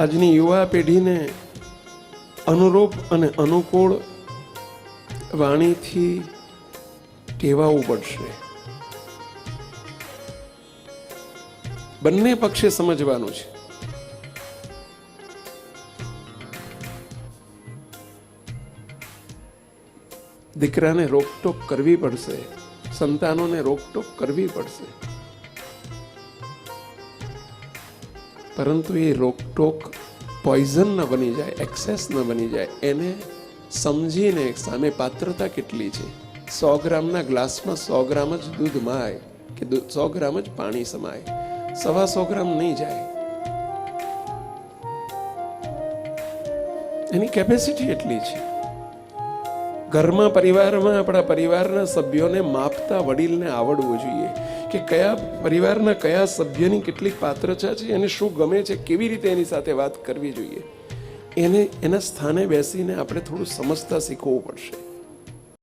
આજની યુવા પેઢીને અનુરૂપ અને અનુકૂળ વાણીથી ટેવાવું પડશે. બંને પક્ષે સમજવાનું છે. દીકરાને રોકટોક કરવી પડશે, સંતાનોને રોકટોક કરવી પડશે. પરંતુ એ રોકટોક પોઈઝન ન બની જાય એક્સેસ ન બની જાય. એને સમજીને સામે પાત્રતા કેટલી છે? સો ગ્રામના ગ્લાસમાં સો ગ્રામ જ દૂધ માય કે સો ગ્રામ જ પાણી સમાય? સવા સો ગ્રામ નહીં જાય. એની કેપેસિટી એટલી છે. ઘરમાં પરિવારમાં આપણા પરિવારના સભ્યોને માપતા વડીલને આવડવું જોઈએ. કે કયા પરિવારના કયા સભ્યની કેટલીક પાત્રતા છે એને શું ગમે છે, કેવી રીતે એની સાથે વાત કરવી જોઈએ. એને, એના સ્થાને બેસીને આપણે થોડું સમજતા શીખવું પડશે.